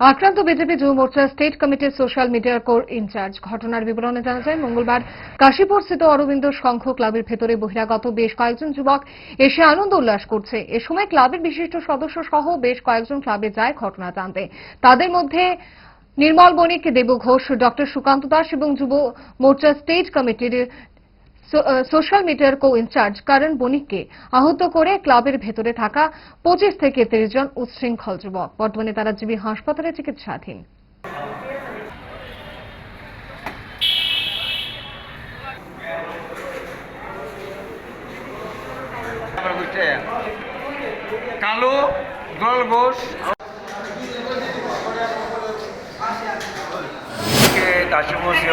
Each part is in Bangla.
আক্রান্ত বিজেপি যুব মোর্চা স্টেট কমিটির সোশ্যাল মিডিয়ার কোর ইনচার্জ। ঘটনার বিবরণে জানা যায়, মঙ্গলবার কাশীপুর স্থিত অরবিন্দ সংঘ ক্লাবের ভেতরে বহিরাগত বেশ কয়েকজন যুবক এসে আনন্দ উল্লাস করছে। এ সময় ক্লাবের বিশিষ্ট সদস্য সহ বেশ কয়েকজন ক্লাবে যায় ঘটনা জানতে। তাদের মধ্যে নির্মল বণিক, দেবু ঘোষ, ডক্টর সুকান্ত দাস এবং যুব মোর্চা স্টেট কমিটির সোশ্যাল মিডিয়ার কো ইনচার্জ কারণ বণিককে আহত করে ক্লাবের ভেতরে থাকা পঁচিশ থেকে তিরিশ জন উচ্ছৃঙ্খল যুবক। বর্তমানে তারা জিবি হাসপাতালে চিকিৎসাধীন। কালো দল ঘোষ।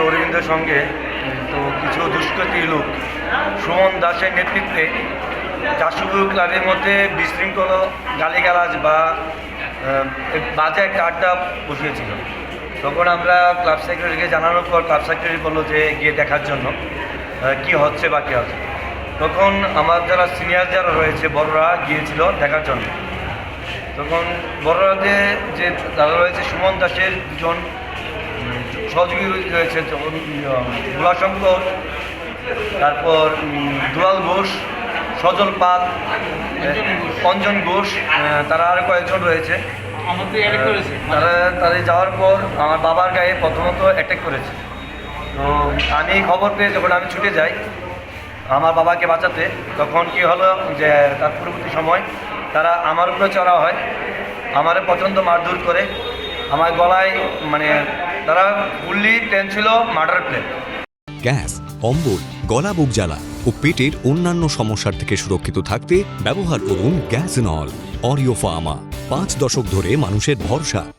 অরবিন্দের সঙ্গে তো কিছু দুষ্কৃতী লোক। সুমন দাসের নেতৃত্বে কাশীপুর ক্লাবের মধ্যে বিশৃঙ্খল গালিগালাজ বা বাজে আড্ডা বসিয়েছিল। তখন আমরা ক্লাব সেক্রেটারিকে জানানোর পর ক্লাব সেক্রেটারি বলল যে গিয়ে দেখার জন্য কি হচ্ছে বা কী হচ্ছে। তখন আমার যারা সিনিয়র যারা রয়েছে, বড়রা গিয়েছিল দেখার জন্য। তখন বড়রাতে যে দাদা রয়েছে, সুমন দাসের দুজন সহযোগী রয়েছে যেমন ভোলাশঙ্কর তারপর দুলাল ঘোষ সজল পাল অঞ্জন ঘোষ তারা আর কয়েকজন রয়েছে। তারা তাদের যাওয়ার পর আমার বাবার গায়ে প্রথমত অ্যাটাক করেছে। তো আমি খবর পেয়ে যখন আমি ছুটে যাই আমার বাবাকে বাঁচাতে তখন কি হলো যে তার পরবর্তী সময় তারা আমার উপরে চড়া হয় আমারে পছন্দ মারধর করে আমার গলায় মানে তারা ফুললি প্লেন ছিল, মার্ডার প্লেন। গ্যাস, অম্বল, গলা, বুক জ্বালা ও পেটের অন্যান্য সমস্যার থেকে সুরক্ষিত থাকতে ব্যবহার করুন গ্যাস নল, অরিও ফার্মা। পাঁচ দশক ধরে মানুষের ভরসা।